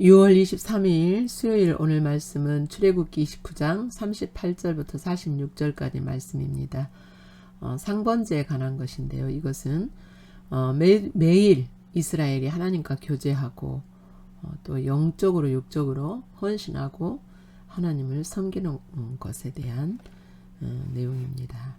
6월 23일 수요일 오늘 말씀은 출애굽기 29장 38절부터 46절까지 말씀입니다. 어, 상번제에 관한 것인데요. 이것은 어, 매, 매일 이스라엘이 하나님과 교제하고 어, 또 영적으로 육적으로 헌신하고 하나님을 섬기는 것에 대한 어, 내용입니다.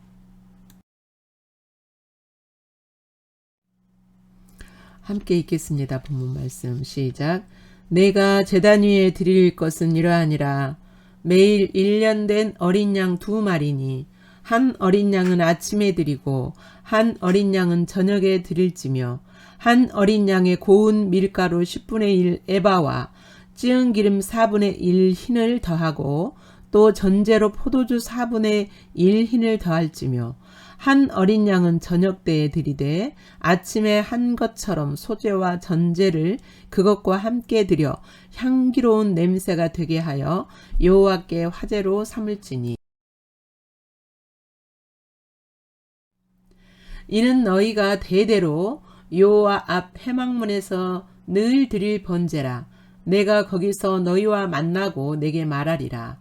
함께 읽겠습니다. 본문 말씀 시작. 내가 제단 위에 드릴 것은 이러하니라. 매일 1년 된 어린 양 두 마리니 한 어린 양은 아침에 드리고 한 어린 양은 저녁에 드릴지며 한 어린 양의 고운 밀가루 10분의 1 에바와 찌은 기름 4분의 1 흰을 더하고 또 전제로 포도주 4분의 1 흰을 더할지며 한 어린 양은 저녁 때에 드리되 아침에 한 것처럼 소재와 전제를 그것과 함께 드려 향기로운 냄새가 되게 하여 여호와께 화제로 삼을지니. 이는 너희가 대대로 여호와 앞 해망문에서 늘 드릴 번제라. 내가 거기서 너희와 만나고 내게 말하리라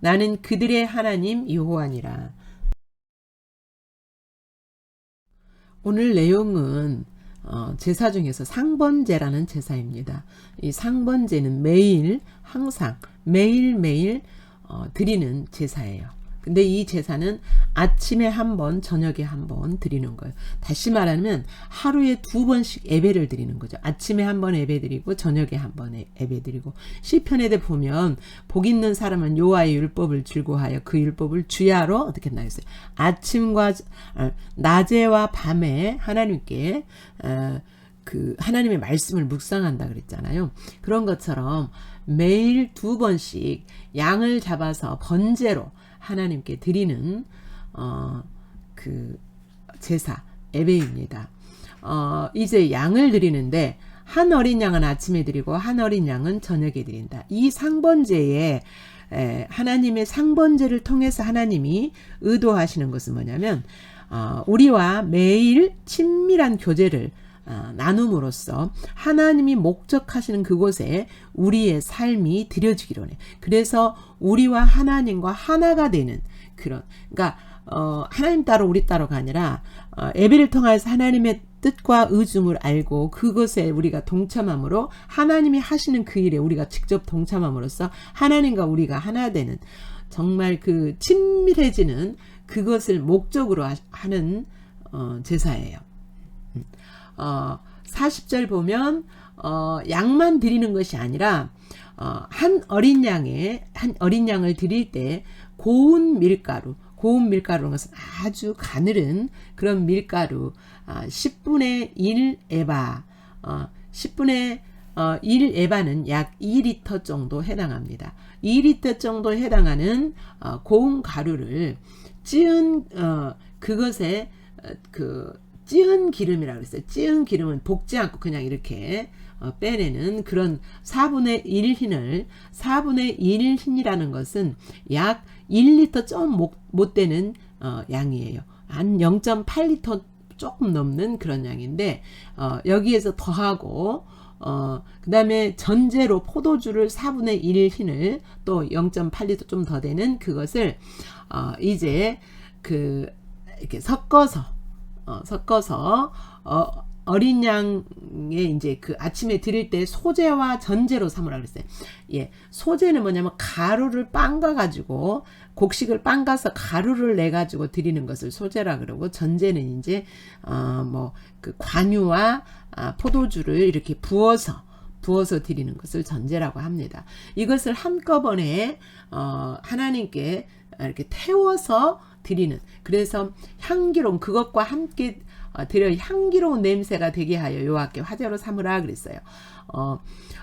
나는 그들의 하나님 여호와니라 오늘 내용은 어, 제사 중에서 상번제라는 제사입니다. 이 상번제는 매일 항상 매일매일 어, 드리는 제사예요. 근데 이 제사는 아침에 한 번, 저녁에 한 번 드리는 거예요. 다시 말하면 하루에 두 번씩 예배를 드리는 거죠. 아침에 한 번 예배 드리고 저녁에 한 번 예배 드리고 시편에 대 보면 복 있는 사람은 요하의 율법을 즐거하여 그 율법을 주야로 어떻게 했나 했어요. 아침과 아, 낮에와 밤에 하나님께 어, 그 하나님의 말씀을 묵상한다 그랬잖아요. 그런 것처럼 매일 두 번씩 양을 잡아서 번제로 하나님께 드리는 어, 그 제사 예배입니다. 어, 이제 양을 드리는데 한 어린 양은 아침에 드리고 한 어린 양은 저녁에 드린다. 이 상번제에 에, 하나님의 상번제를 통해서 하나님이 의도하시는 것은 뭐냐면 어, 우리와 매일 친밀한 교제를 어, 나눔으로써 하나님이 목적하시는 그곳에 우리의 삶이 드려지기로 해. 그래서 우리와 하나님과 하나가 되는 그런 그러니까 어, 하나님 따로 우리 따로가 아니라 어, 예배를 통해서 하나님의 뜻과 의중을 알고 그것에 우리가 동참함으로 하나님이 하시는 그 일에 우리가 직접 동참함으로써 하나님과 우리가 하나 되는 정말 그 친밀해지는 그것을 목적으로 하는 어, 제사예요. 음. 어, 40절 보면 어, 양만 드리는 것이 아니라 어, 한 어린 양에 한 어린 양을 드릴 때 고운 밀가루 고운 밀가루는 것은 아주 가늘은 그런 밀가루 아, 10분의 1 에바 어, 10분의 어, 1 에바는 약 2리터 정도 해당합니다. 2리터 정도 해당하는 어, 고운 가루를 찌은 어, 그것에 어, 그 찌은 기름이라고 그랬어요. 찌은 기름은 볶지 않고 그냥 이렇게 어, 빼내는 그런 4분의 1 흰을 4분의 1 흰이라는 것은 약 1리터 좀 못 되는 어, 양이에요. 한 0.8리터 조금 넘는 그런 양인데 어, 여기에서 더하고 어, 그 다음에 전제로 포도주를 4분의 1 흰을 또 0.8리터 좀 더 되는 그것을 어, 이제 그 이렇게 섞어서 어, 섞어서 어, 어린 양의 이제 그 아침에 드릴 때 소재와 전제로 삼으라 그랬어요. 예. 소재는 뭐냐면 가루를 빻가 가지고 곡식을 빻가서 가루를 내 가지고 드리는 것을 소재라 그러고 전제는 이제 어뭐 그 관유와 아, 포도주를 이렇게 부어서 부어서 드리는 것을 전제라고 합니다. 이것을 한꺼번에 어 하나님께 이렇게 태워서 드리는 그래서 향기로운 그것과 함께 어, 드려 향기로운 냄새가 되게 하여 여호와께 화제로 삼으라 그랬어요. 어,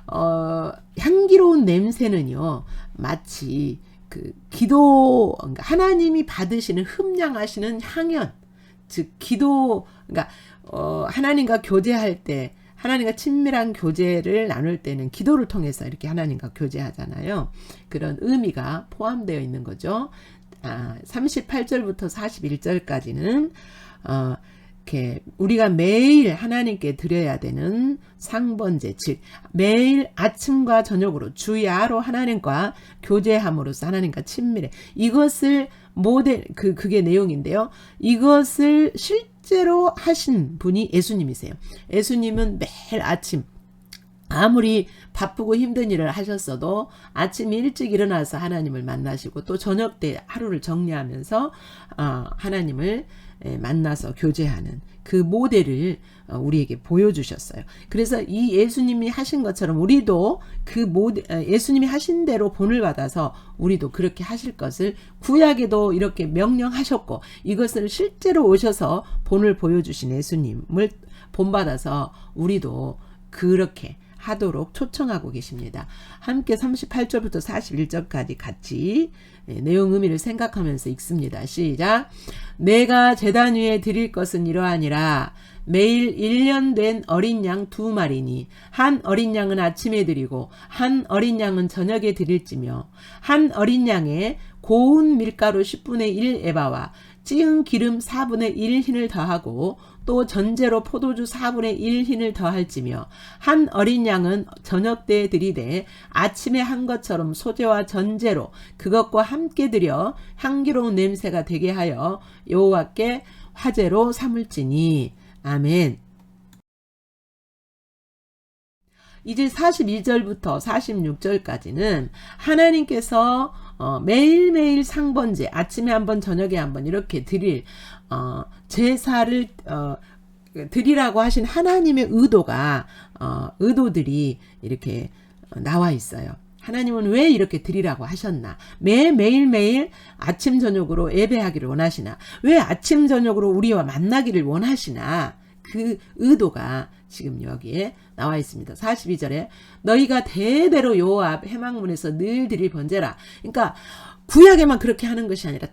어, 향기로운 냄새는요 마치 그 기도 그러니까 하나님이 받으시는 흠량하시는 향연 즉 기도 그러니까 어, 하나님과 교제할 때 하나님과 친밀한 교제를 나눌 때는 기도를 통해서 이렇게 하나님과 교제하잖아요. 그런 의미가 포함되어 있는 거죠. 아, 38절부터 41절까지는 어, 이렇게 우리가 매일 하나님께 드려야 되는 상번제 즉 매일 아침과 저녁으로 주야로 하나님과 교제함으로써 하나님과 친밀해 이것을 모델 그 그게 내용인데요. 이것을 실제로 하신 분이 예수님이세요. 예수님은 매일 아침 아무리 바쁘고 힘든 일을 하셨어도 아침 일찍 일어나서 하나님을 만나시고 또 저녁 때 하루를 정리하면서 어, 하나님을 만나서 교제하는 그 모델을 어, 우리에게 보여주셨어요. 그래서 이 예수님이 하신 것처럼 우리도 그 모델, 어, 예수님이 하신 대로 본을 받아서 우리도 그렇게 하실 것을 구약에도 이렇게 명령하셨고 이것을 실제로 오셔서 본을 보여주신 예수님을 본받아서 우리도 그렇게 하도록 초청하고 계십니다. 함께 38절부터 41절까지 같이 네, 내용 의미를 생각하면서 읽습니다. 시작. 내가 재단 위에 드릴 것은 이러하니라. 매일 1년 된 어린 양 두 마리니 한 어린 양은 아침에 드리고 한 어린 양은 저녁에 드릴지며 한 어린 양에 고운 밀가루 10분의 1 에바와 찌은 기름 4분의 1 흰을 더하고 또 전제로 포도주 4분의 1 흰을 더할지며 한 어린 양은 저녁 때에 들이되 아침에 한 것처럼 소재와 전제로 그것과 함께 들여 향기로운 냄새가 되게 하여 여호와께 화제로 삼을지니 아멘. 이제 42절부터 46절까지는 하나님께서 어, 매일매일 상번제 아침에 한 번 저녁에 한 번 이렇게 드릴 어, 제사를 어, 드리라고 하신 하나님의 의도가 어, 의도들이 이렇게 나와 있어요. 하나님은 왜 이렇게 드리라고 하셨나? 매 매일매일 아침 저녁으로 예배하기를 원하시나? 왜 아침 저녁으로 우리와 만나기를 원하시나? 그 의도가 지금 여기에 나와 있습니다. 42절에 너희가 대대로 여호와 앞 해망문에서 늘 드릴 번제라. 그러니까 구약에만 그렇게 하는 것이 아니라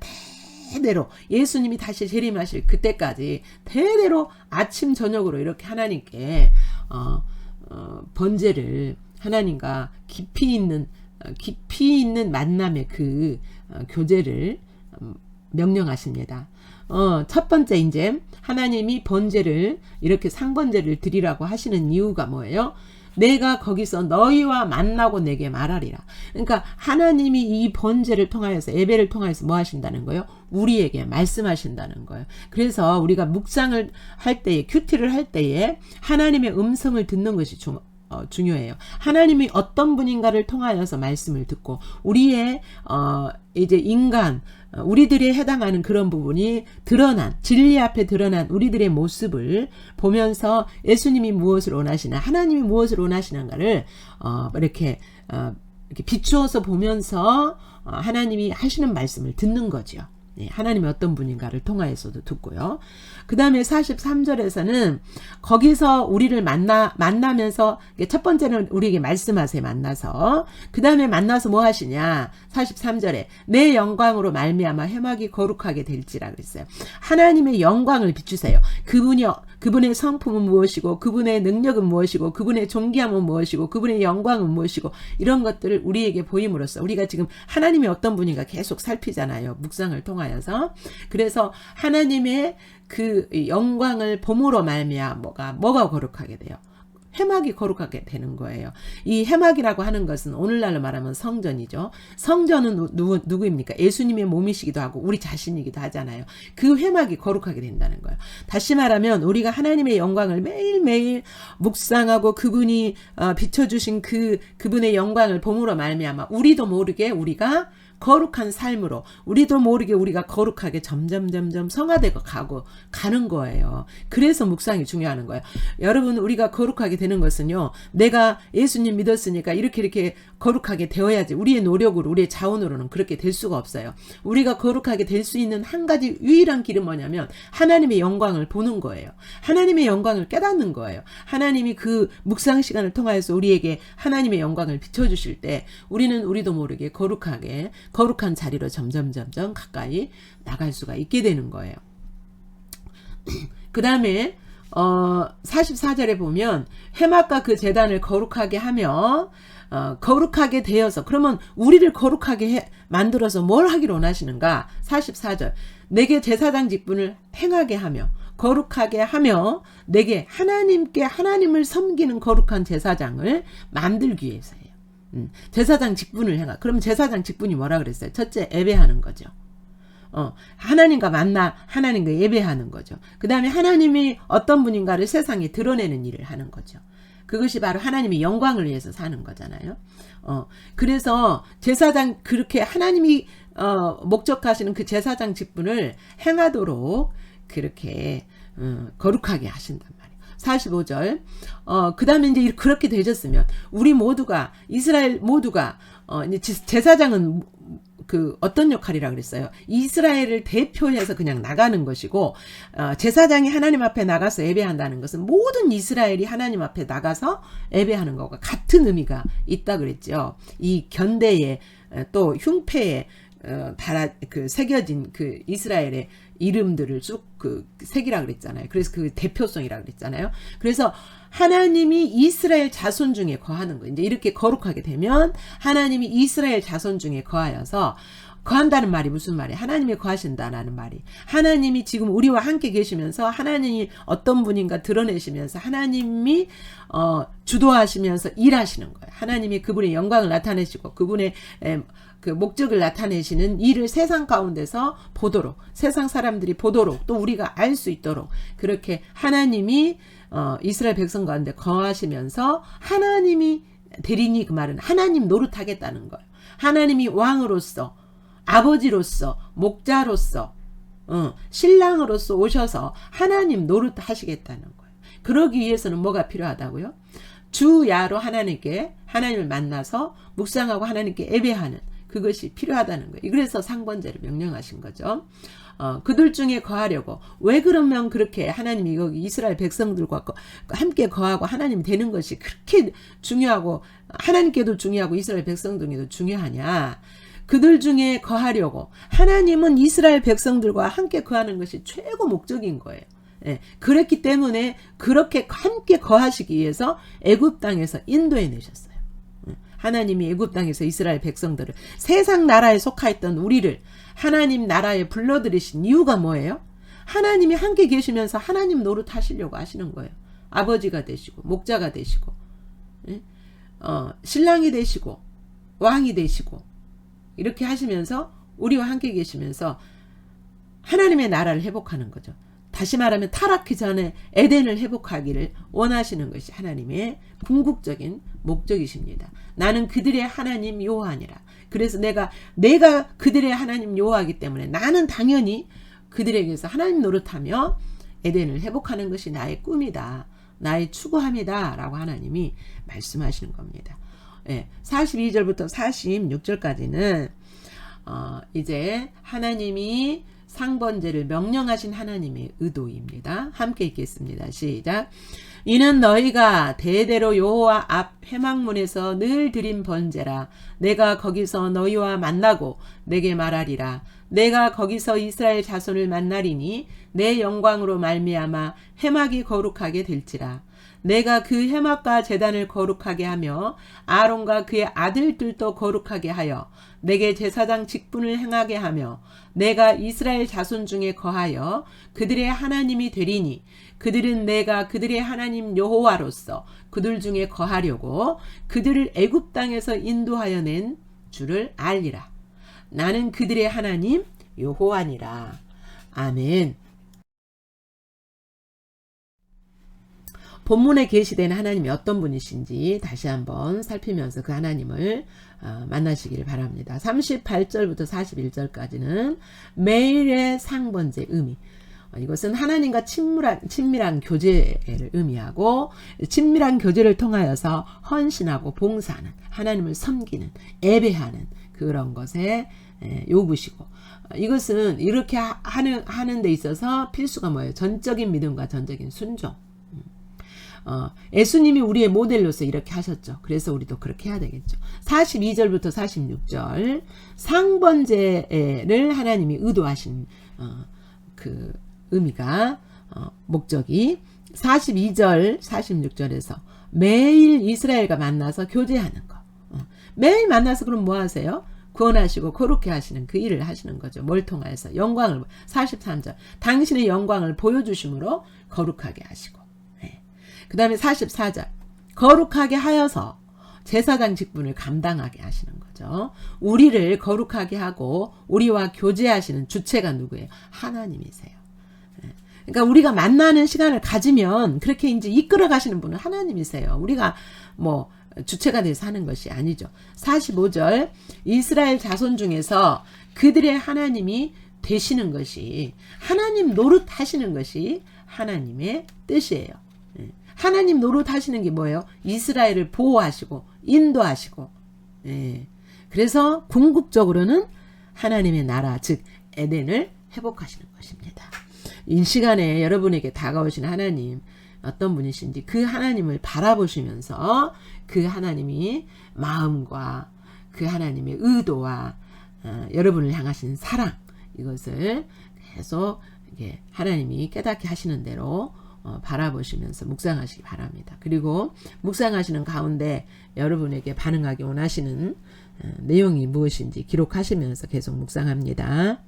대대로 예수님이 다시 재림하실 그때까지 대대로 아침 저녁으로 이렇게 하나님께 어, 어, 번제를 하나님과 깊이 있는 어, 깊이 있는 만남의 그 어, 교제를 음, 명령하십니다. 어, 첫 번째 이제 하나님이 번제를 이렇게 상번제를 드리라고 하시는 이유가 뭐예요? 내가 거기서 너희와 만나고 내게 말하리라. 그러니까 하나님이 이 번제를 통하여서 예배를 통하여서 뭐 하신다는 거예요? 우리에게 말씀하신다는 거예요. 그래서 우리가 묵상을 할 때에 큐티를 할 때에 하나님의 음성을 듣는 것이 중, 어, 중요해요. 하나님이 어떤 분인가를 통하여서 말씀을 듣고 우리의 어, 이제 인간 어, 우리들이 해당하는 그런 부분이 드러난 진리 앞에 드러난 우리들의 모습을 보면서 예수님이 무엇을 원하시나 하나님이 무엇을 원하시는가를 어, 이렇게 어, 이렇게 비추어서 보면서 어, 하나님이 하시는 말씀을 듣는. 네, 하나님이 어떤 분인가를 통하여서도 듣고요. 그 다음에 43절에서는 거기서 우리를 만나, 만나면서 첫 번째는 우리에게 말씀하세요. 만나서. 그 다음에 만나서 뭐 하시냐. 43절에 내 영광으로 말미암아 해막이 거룩하게 될지라 그랬어요. 하나님의 영광을 비추세요. 그분이 그분의 성품은 무엇이고 그분의 능력은 무엇이고 그분의 존귀함은 무엇이고 그분의 영광은 무엇이고 이런 것들을 우리에게 보임으로써 우리가 지금 하나님이 어떤 분인가 계속 살피잖아요. 묵상을 통하여서. 그래서 하나님의 그 영광을 봄으로 말미암아 뭐가 뭐가 거룩하게 돼요. 해막이 거룩하게 되는 거예요. 이 해막이라고 하는 것은 오늘날로 말하면 성전이죠. 성전은 누구, 누구입니까? 예수님의 몸이시기도 하고 우리 자신이기도 하잖아요. 그 해막이 거룩하게 된다는 거예요. 다시 말하면 우리가 하나님의 영광을 매일매일 묵상하고 그분이 어, 비춰주신 그 그분의 영광을 봄으로 말미암아 우리도 모르게 우리가 거룩한 삶으로 우리도 모르게 우리가 거룩하게 점점 점점 성화되고 가고 가는 거예요. 그래서 묵상이 중요한 거예요. 여러분 우리가 거룩하게 되는 것은요. 내가 예수님 믿었으니까 이렇게 이렇게 거룩하게 되어야지. 우리의 노력으로 우리의 자원으로는 그렇게 될 수가 없어요. 우리가 거룩하게 될 수 있는 한 가지 유일한 길은 뭐냐면 하나님의 영광을 보는 거예요. 하나님의 영광을 깨닫는 거예요. 하나님이 그 묵상 시간을 통하여서 우리에게 하나님의 영광을 비춰주실 때 우리는 우리도 모르게 거룩하게 거룩한 자리로 점점 점점 가까이 나갈 수가 있게 되는 거예요. 그 다음에 어 44절에 보면 해막과 그 재단을 거룩하게 하며 어, 거룩하게 되어서 그러면 우리를 거룩하게 해, 만들어서 뭘 하기를 원하시는가 44절 내게 제사장 직분을 행하게 하며 거룩하게 하며 내게 하나님께 하나님을 섬기는 거룩한 제사장을 만들기 위해서예요. 음, 제사장 직분을 행하. 그럼 제사장 직분이 뭐라 그랬어요? 첫째 예배하는 거죠. 어, 하나님과 만나 하나님과 예배하는 거죠. 그 다음에 하나님이 어떤 분인가를 세상에 드러내는 일을 하는 거죠. 그것이 바로 하나님의 영광을 위해서 사는 거잖아요. 어, 그래서 제사장 그렇게 하나님이 어, 목적하시는 그 제사장 직분을 행하도록 그렇게 어, 거룩하게 하신단 말이에요. 45절. 어, 그 다음에 이제 그렇게 되셨으면, 우리 모두가, 이스라엘 모두가, 어, 이제 제사장은 그 어떤 역할이라 그랬어요. 이스라엘을 대표해서 그냥 나가는 것이고 어, 제사장이 하나님 앞에 나가서 예배한다는 것은 모든 이스라엘이 하나님 앞에 나가서 예배하는 것과 같은 의미가 있다 그랬죠. 이 견대에 어, 또 흉패에 어, 달아 그 새겨진 그 이스라엘의 이름들을 쭉 그 색이라 그랬잖아요. 그래서 그 대표성이라 그랬잖아요. 그래서 하나님이 이스라엘 자손 중에 거하는 거. 이제 이렇게 거룩하게 되면 하나님이 이스라엘 자손 중에 거하여서 거한다는 말이 무슨 말이에요? 하나님이 거하신다라는 말이. 하나님이 지금 우리와 함께 계시면서 하나님이 어떤 분인가 드러내시면서 하나님이 어, 주도하시면서 일하시는 거예요. 하나님이 그분의 영광을 나타내시고 그분의 에, 그 목적을 나타내시는 일을 세상 가운데서 보도록 세상 사람들이 보도록 또 우리가 알 수 있도록 그렇게 하나님이 어, 이스라엘 백성 가운데 거하시면서 하나님이 대리니 그 말은 하나님 노릇하겠다는 거예요. 하나님이 왕으로서 아버지로서 목자로서 어, 신랑으로서 오셔서 하나님 노릇 하시겠다는 거예요. 그러기 위해서는 뭐가 필요하다고요? 주야로 하나님께 하나님을 만나서 묵상하고 하나님께 예배하는 그것이 필요하다는 거예요. 그래서 상번제를 명령하신 거죠. 어, 그들 중에 거하려고 왜 그러면 그렇게 하나님이 여기 이스라엘 백성들과 함께 거하고 하나님 되는 것이 그렇게 중요하고 하나님께도 중요하고 이스라엘 백성들에도 중요하냐? 그들 중에 거하려고 하나님은 이스라엘 백성들과 함께 거하는 것이 최고 목적인 거예요. 예, 그랬기 때문에 그렇게 함께 거하시기 위해서 애굽 땅에서 인도해 내셨어요. 하나님이 애굽 땅에서 이스라엘 백성들을 세상 나라에 속하였던 우리를 하나님 나라에 불러들이신 이유가 뭐예요? 하나님이 함께 계시면서 하나님 노릇 하시려고 하시는 거예요. 아버지가 되시고 목자가 되시고 예? 어, 신랑이 되시고 왕이 되시고 이렇게 하시면서 우리와 함께 계시면서 하나님의 나라를 회복하는 거죠. 다시 말하면 타락기 전에 에덴을 회복하기를 원하시는 것이 하나님의 궁극적인 목적이십니다. 나는 그들의 하나님 요하니라. 그래서 내가 내가 그들의 하나님 요하기 때문에 나는 당연히 그들에게서 하나님 노릇하며 에덴을 회복하는 것이 나의 꿈이다. 나의 추구함이다. 라고 하나님이 말씀하시는 겁니다. 예, 42절부터 46절까지는 어, 이제 하나님이 상번제를 명령하신 하나님의 의도입니다. 함께 읽겠습니다. 시작. 이는 너희가 대대로 여호와 앞 회막문에서 늘 드린 번제라. 내가 거기서 너희와 만나고 내게 말하리라. 내가 거기서 이스라엘 자손을 만나리니 내 영광으로 말미암아 회막이 거룩하게 될지라. 내가 그 해막과 재단을 거룩하게 하며 아론과 그의 아들들도 거룩하게 하여 내게 제사장 직분을 행하게 하며 내가 이스라엘 자손 중에 거하여 그들의 하나님이 되리니 그들은 내가 그들의 하나님 여호와로서 그들 중에 거하려고 그들을 애굽 땅에서 인도하여 낸 줄을 알리라. 나는 그들의 하나님 여호와니라. 아멘. 본문에 계시되는 하나님이 어떤 분이신지 다시 한번 살피면서 그 하나님을 어, 만나시기를 바랍니다. 38절부터 41절까지는 매일의 상번제 의미. 어, 이것은 하나님과 친밀한, 친밀한 교제를 의미하고 친밀한 교제를 통하여서 헌신하고 봉사하는 하나님을 섬기는 예배하는 그런 것에 에, 요구시고 어, 이것은 이렇게 하- 하는 하는 데 있어서 필수가 뭐예요? 전적인 믿음과 전적인 순종. 음. 어, 예수님이 우리의 모델로서 이렇게 하셨죠. 그래서 우리도 그렇게 해야 되겠죠. 42절부터 46절 상번제를 하나님이 의도하신 어, 그 의미가 어, 목적이 42절 46절에서 매일 이스라엘과 만나서 교제하는 거. 어, 매일 만나서 그럼 뭐 하세요? 구원하시고 거룩해 하시는 그 일을 하시는 거죠. 뭘 통하여서 영광을 43절 당신의 영광을 보여주심으로 거룩하게 하시고 그 다음에 44절 거룩하게 하여서 제사장 직분을 감당하게 하시는 거죠. 우리를 거룩하게 하고 우리와 교제하시는 주체가 누구예요? 하나님이세요. 예. 그러니까 우리가 만나는 시간을 가지면 그렇게 이제 이끌어 가시는 분은 하나님이세요. 우리가 뭐 주체가 돼서 하는 것이 아니죠. 45절 이스라엘 자손 중에서 그들의 하나님이 되시는 것이 하나님 노릇 하시는 것이 하나님의 뜻이에요. 예. 하나님 노릇 하시는 게 뭐예요? 이스라엘을 보호하시고 인도하시고 예. 그래서 궁극적으로는 하나님의 나라 즉 에덴을 회복하시는 것입니다. 이 시간에 여러분에게 다가오신 하나님 어떤 분이신지 그 하나님을 바라보시면서 그 하나님이 마음과 그 하나님의 의도와 어, 여러분을 향하신 사랑 이것을 계속 하나님이 깨닫게 하시는 대로 어, 바라보시면서 묵상하시기 바랍니다. 그리고 묵상하시는 가운데 여러분에게 반응하기 원하시는 어, 내용이 무엇인지 기록하시면서 계속 묵상합니다.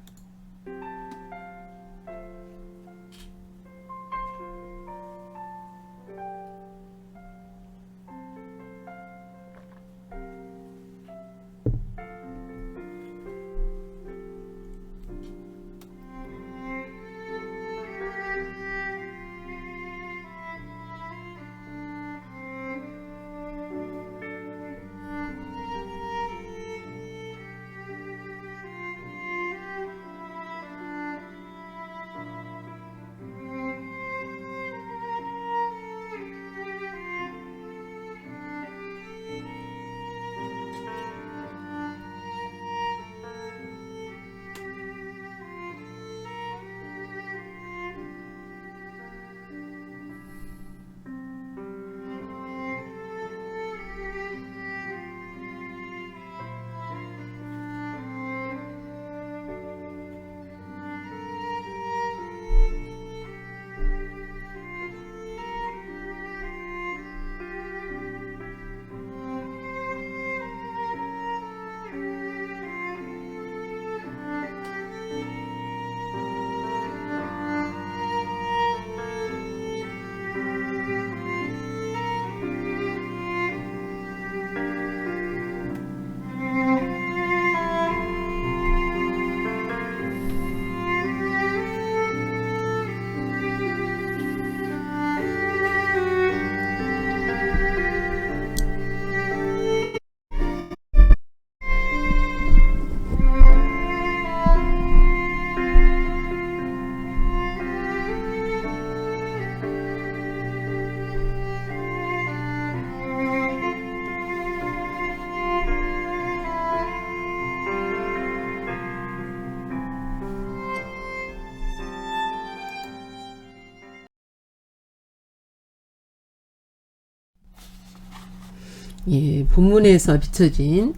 예, 본문에서 비춰진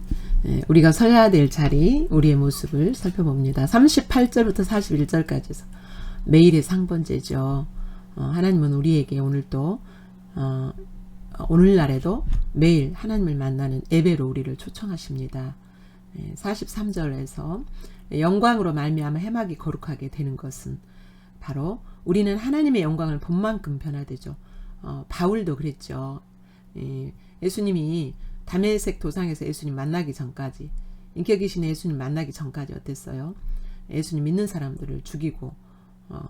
예, 우리가 서야 될 자리, 우리의 모습을 살펴봅니다. 38절부터 41절까지서 매일의 상번제죠. 어, 하나님은 우리에게 오늘도 어, 오늘날에도 매일 하나님을 만나는 예배로 우리를 초청하십니다. 예, 43절에서 영광으로 말미암아 해막이 거룩하게 되는 것은 바로 우리는 하나님의 영광을 본 만큼 변화되죠. 어, 바울도 그랬죠. 예, 예수님이 담에색 도상에서 예수님 만나기 전까지 인격 이신 예수님 만나기 전까지 어땠어요? 예수님 믿는 사람들을 죽이고 어,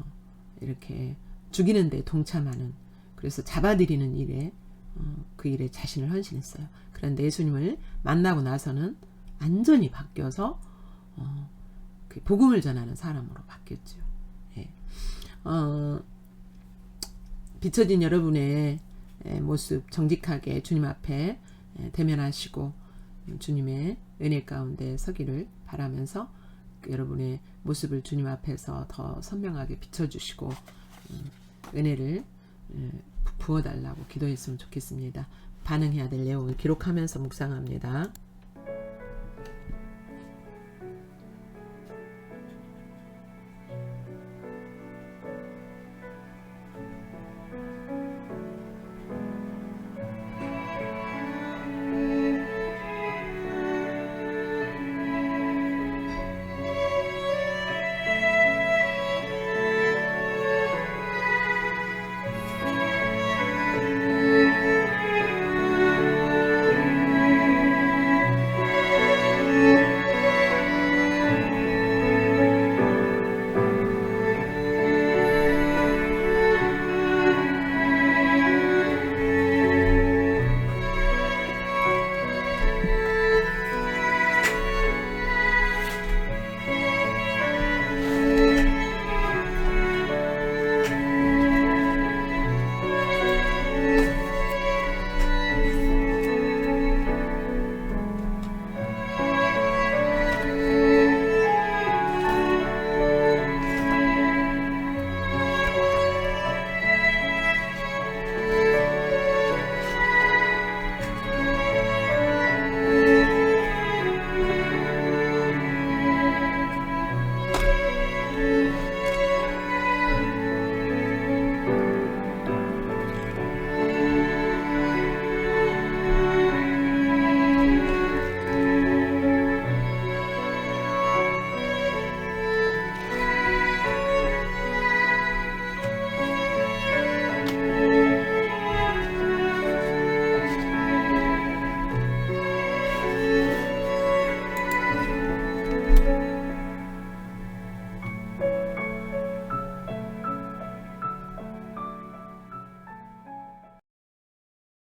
이렇게 죽이는데 동참하는 그래서 잡아들이는 일에 어, 그 일에 자신을 헌신했어요. 그런데 예수님을 만나고 나서는 완전히 바뀌어서 어, 그 복음을 전하는 사람으로 바뀌었죠. 예. 어, 비춰진 여러분의 예, 모습 정직하게 주님 앞에 예, 대면하시고 주님의 은혜 가운데 서기를 바라면서 그 여러분의 모습을 주님 앞에서 더 선명하게 비춰주시고 음, 은혜를 예, 부어달라고 기도했으면 좋겠습니다. 반응해야 될 내용을 기록하면서 묵상합니다.